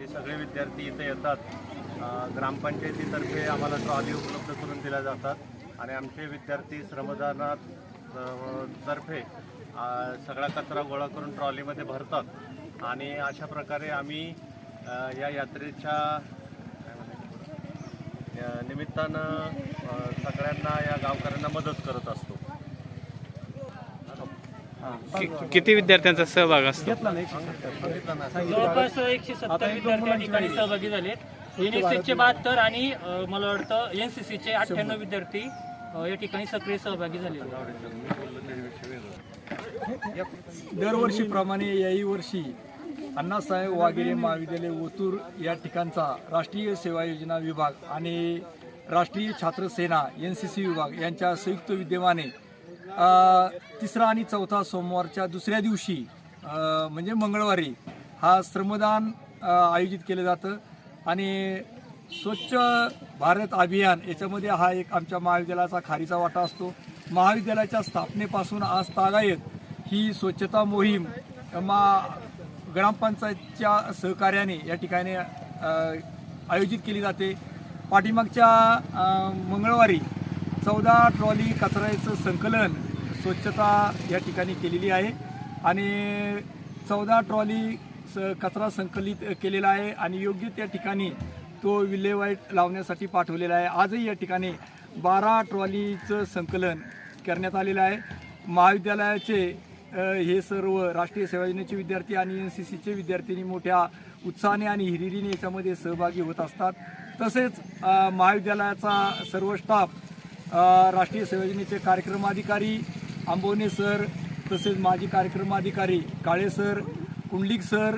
हे सगळे विद्यार्थी इथे येतात. ग्रामपंचायतीतर्फे आम्हाला ट्रॉली उपलब्ध करून दिल्या जातात. आणि आमचे विद्यार्थी श्रमदानात तर्फे सगळा कचरा गोळा करून ट्रॉलीमध्ये भरतात. आणि अशा प्रकारे आम्ही या यात्रेच्या या निमित्तानं सगळ्यांना या गावकऱ्यांना मदत करत असतो. कि- किती विद्यार्थ्यांचा सहभाग असतो? जवळपास एकशे सत्तर विद्यार्थी या ठिकाणी सहभागी झालेत. एनएसएसचे बहात्तर आणि अ, मला वाटतं एनसीसीचे अठ्ठ्याण्णव विद्यार्थी अ, या ठिकाणी सक्रिय सहभागी झाले दरवर्षीप्रमाणे याही वर्षी अण्णासाहेब वाघेरे महाविद्यालय ओतूर या ठिकाणचा राष्ट्रीय सेवा योजना विभाग आणि राष्ट्रीय छात्र सेना एन सी सी विभाग यांच्या संयुक्त विद्यमाने तिसरा आणि चौथा सोमवारच्या दुसऱ्या दिवशी म्हणजे मंगळवारी हा श्रमदान आयोजित केलं जातं. आणि स्वच्छ भारत अभियान याच्यामध्ये हा एक आमच्या महाविद्यालयाचा खारीचा वाटा असतो. महाविद्यालयाच्या स्थापनेपासून आज तागायत ही स्वच्छता मोहीम मा ग्रामपंचायतच्या सहकार्याने या ठिकाणी आयोजित केली जाते. पाठीमागच्या मंगळवारी चौदा ट्रॉली कचऱ्याचं संकलन स्वच्छता या ठिकाणी केलेली आहे. आणि चौदा ट्रॉली स कचरा संकलित केलेला आहे आणि योग्य त्या ठिकाणी तो विल्हेवाईट लावण्यासाठी पाठवलेला आहे. आजही या ठिकाणी बारा ट्रॉलीचं संकलन करण्यात आलेलं आहे. महाविद्यालयाचे हे सर्व राष्ट्रीय सेवा योजनेचे विद्यार्थी आणि एन सी सीचे विद्यार्थ्यांनी मोठ्या उत्साहाने आणि हिरिरीने याच्यामध्ये सहभागी होत असतात. तसेच महाविद्यालयाचा सर्व स्टाफ राष्ट्रीय सेवा योजनेचे कार्यक्रम अधिकारी आंबोने सर तसेच माजी कार्यक्रमाधिकारी काळे सर कुंडलिक सर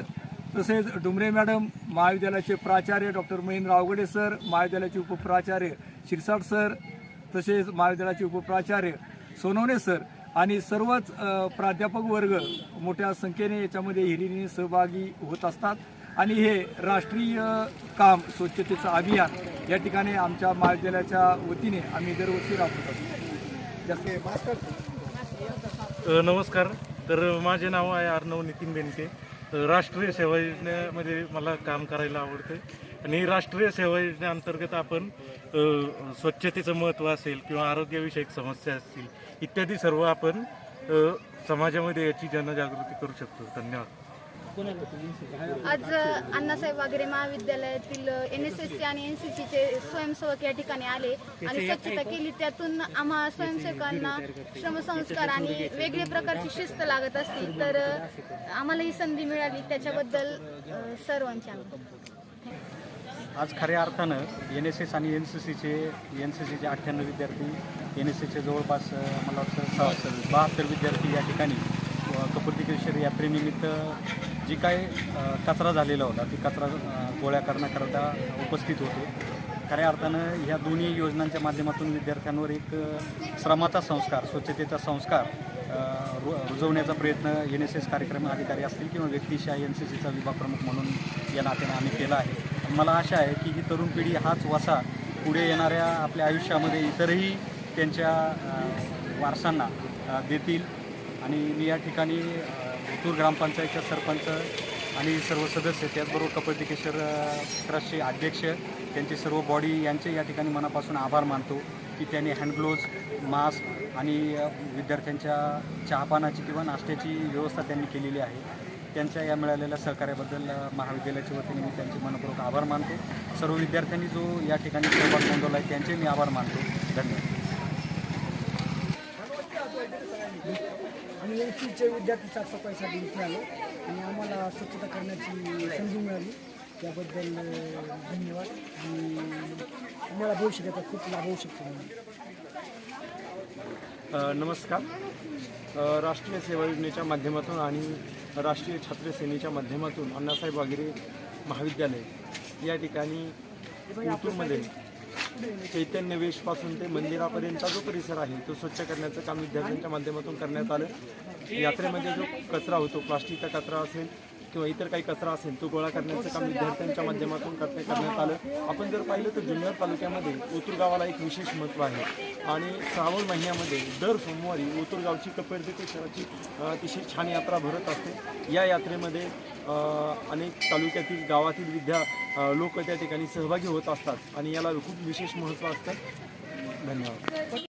तसेच डुमरे मॅडम महाविद्यालयाचे प्राचार्य डॉक्टर महेंद्र अवघडे सर महाविद्यालयाचे उपप्राचार्य शिरसाट सर तसेच महाविद्यालयाचे उपप्राचार्य सोनवणे सर आणि सर्वच प्राध्यापक वर्ग मोठ्या संख्येने याच्यामध्ये हिरीने सहभागी होत असतात. आणि हे राष्ट्रीय काम स्वच्छतेचं अभियान या ठिकाणी आमच्या महाविद्यालयाच्या वतीने आम्ही दरवर्षी राबवत असतो. जास्त नमस्कार. तर माझे नाव आहे अर्णव नितीन बेनके. राष्ट्रीय सेवा योजनेमध्ये मला काम करायला आवडते. आणि राष्ट्रीय सेवा योजनेअंतर्गत आपण स्वच्छतेचं महत्त्व असेल किंवा आरोग्यविषयक समस्या असतील इत्यादी सर्व आपण समाजामध्ये याची जनजागृती करू शकतो. धन्यवाद. आज अण्णासाहेब वागरे महाविद्यालयातील एन एस एस सी आणि एन सी सीचे स्वयंसेवक या ठिकाणी आले आणि स्वच्छता केली. त्यातून आम्हा स्वयंसेवकांना श्रमसंस्कार आणि वेगळ्या प्रकारची शिस्त लागत असतील तर आम्हाला ही संधी मिळाली. त्याच्याबद्दल सर्वांचे आज खऱ्या अर्थानं एन एस एस आणि एन सी सीचे एन सी सीचे अठ्ठ्याण्णव विद्यार्थी एन एस सीचे जवळपास मला वाटतं स- बहात्तर विद्यार्थी या ठिकाणी कपूर्तिकेश्वर यात्रेनिमित्त जी काय कचरा झालेला होता ती कचरा गोळ्या करण्याकरता उपस्थित होते. खऱ्या अर्थानं ह्या दोन्ही योजनांच्या माध्यमातून विद्यार्थ्यांवर एक श्रमाचा संस्कार स्वच्छतेचा संस्कार रु रुजवण्याचा प्रयत्न एन एस एस कार्यक्रम अधिकारी असतील किंवा व्यक्तिशा एन सी सीचा विभाग प्रमुख म्हणून या नात्याने आम्ही केला आहे. मला आशा आहे की ही तरुण पिढी हाच वसा पुढे येणाऱ्या आपल्या आयुष्यामध्ये इतरही त्यांच्या वारसांना देतील. आणि मी या ठिकाणी अ, ग्रामपंचायतच्या सरपंच आणि सर्व सदस्य त्याचबरोबर कपटिकेश्वर ट्रस्टचे अध्यक्ष त्यांचे सर्व बॉडी यांचे या ठिकाणी मनापासून आभार मानतो की त्यांनी हँडग्लोव्ज मास्क आणि विद्यार्थ्यांच्या चहापानाची किंवा नाश्त्याची व्यवस्था त्यांनी केलेली आहे. त्यांच्या या मिळालेल्या सहकार्याबद्दल महाविद्यालयाच्या वतीने मी त्यांचे मनपूर्वक आभार मानतो. सर्व विद्यार्थ्यांनी जो या ठिकाणी सहभाग नोंदवला आहे त्यांचे मी आभार मानतो. धन्यवाद. आम्ही एन सीचे विद्यार्थी साफसफाईसाठी इथे आलो आणि आम्हाला स्वच्छता करण्याची संधी मिळाली. त्याबद्दल धन्यवाद. आणि आम्हाला भविष्यात याचा खूप लाभ होऊ शकतो. नमस्कार. राष्ट्रीय सेवा योजनेच्या माध्यमातून आणि राष्ट्रीय छात्र सेनेच्या माध्यमातून अण्णासाहेब वागेरे महाविद्यालय या ठिकाणी ओतूरमध्ये चैतन्य वेशपासून ते मंदिरापर्यंतचा जो परिसर आहे तो स्वच्छ करण्याचं काम विद्यार्थ्यांच्या माध्यमातून करण्यात आलं. यात्रेमध्ये जो कचरा होतो प्लास्टिकचा कचरा असेल किंवा इतर काही कचरा असेल तो गोळा करण्याचं काम विद्यार्थ्यांच्या माध्यमातून करणे करण्यात आलं. आपण जर पाहिलं तर जुन्नर तालुक्यामध्ये ओतूर गावाला एक विशेष महत्त्व आहे. आणि श्रावण महिन्यामध्ये दर सोमवारी ओतूर गावची अतिशय छान यात्रा भरत असते. या यात्रेमध्ये अनेक तालुक्यातील गावातील विद्या लोक त्या ठिकाणी सहभागी होत असतात. आणि याला खूप विशेष महत्त्व असतं. धन्यवाद.